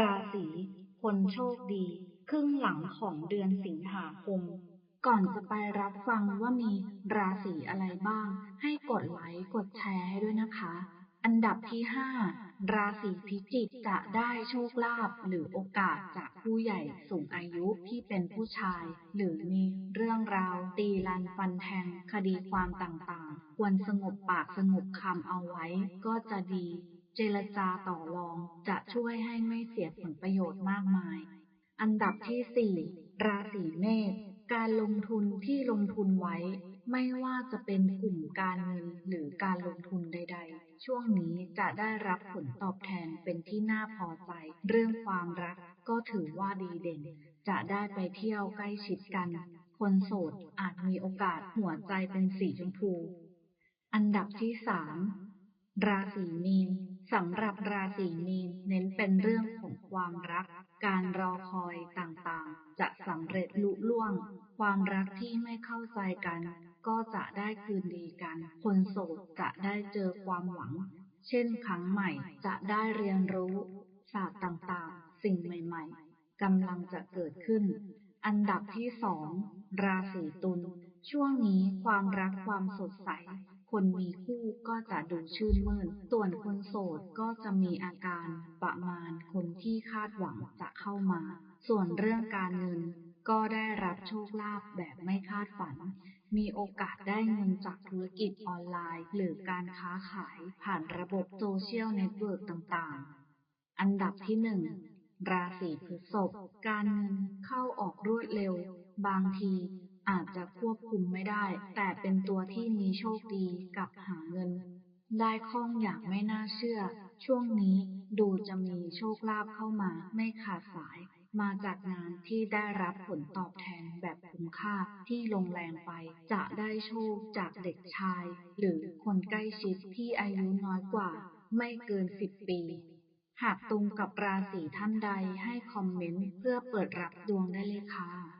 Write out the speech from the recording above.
ราศีคนโชคดี ครึ่งหลังของเดือนสิงหาคม ก่อนจะไปรับฟังว่ามีราศีอะไรบ้าง ให้กดไลค์กดแชร์ให้ด้วยนะคะ อันดับที่ห้าราศีพิจิกจะได้โชคลาภหรือโอกาสจากผู้ใหญ่สูงอายุที่เป็นผู้ชาย หรือมีเรื่องราวตีลันฟันแทงคดีความต่างๆ ควรสงบปากสงบคำเอาไว้ก็จะดี เจรจาต่อรองจะช่วยให้ไม่เสียผลประโยชน์มากมาย อันดับที่สี่ราศีเมษ การลงทุนที่ลงทุนไว้ ไม่ว่าจะเป็นกลุ่มการเงินหรือการลงทุนใด ๆ ช่วงนี้จะได้รับผลตอบแทนเป็นที่น่าพอใจ เรื่องความรักก็ถือว่าดีเด่น จะได้ไปเที่ยวใกล้ชิดกัน คนโสดอาจมีโอกาสหัวใจเป็นสีชมพู อันดับที่สามราศีมีน สำหรับราศีมีนเน้นเป็นเรื่องของความรัก การรอคอยต่างๆ จะสำเร็จลุล่วง ความรักที่ไม่เข้าใจกัน ก็จะได้คืนดีกัน คนโสดจะได้เจอความหวัง เช่นครั้งใหม่จะได้เรียนรู้ศาสตร์ต่างๆ สิ่งใหม่ๆกำลังจะเกิดขึ้น อันดับที่สองราศีตุล ช่วงนี้ความรักความสดใส คนมีคู่ก็จะดูชื่นมื่น ส่วนคนโสดก็จะมีอาการประมาณคนที่คาดหวังจะเข้ามา ส่วนเรื่องการเงินก็ได้รับโชคลาภแบบไม่คาดฝัน มีโอกาสได้เงินจากธุรกิจออนไลน์ หรือการค้าขายผ่านระบบโซเชียลเน็ตเวิร์กต่างๆ อันดับที่หนึ่งราศีพฤษภการเงินเข้าออกรวดเร็ว บางที อาจจะควบคุมไม่ได้ แต่เป็นตัวที่มีโชคดีกับหาเงินได้คล่องอย่างไม่น่าเชื่อ ช่วงนี้ดูจะมีโชคลาภเข้ามาไม่ขาดสาย มาจากงานที่ได้รับผลตอบแทนแบบคุ้มค่าที่ลงแรงไป จะได้โชคจากเด็กชาย หรือคนใกล้ชิดที่อายุน้อยกว่า ไม่เกินสิบปี หากตรงกับราศีท่านใดให้คอมเมนต์เพื่อเปิดรับดวงได้เลยค่ะ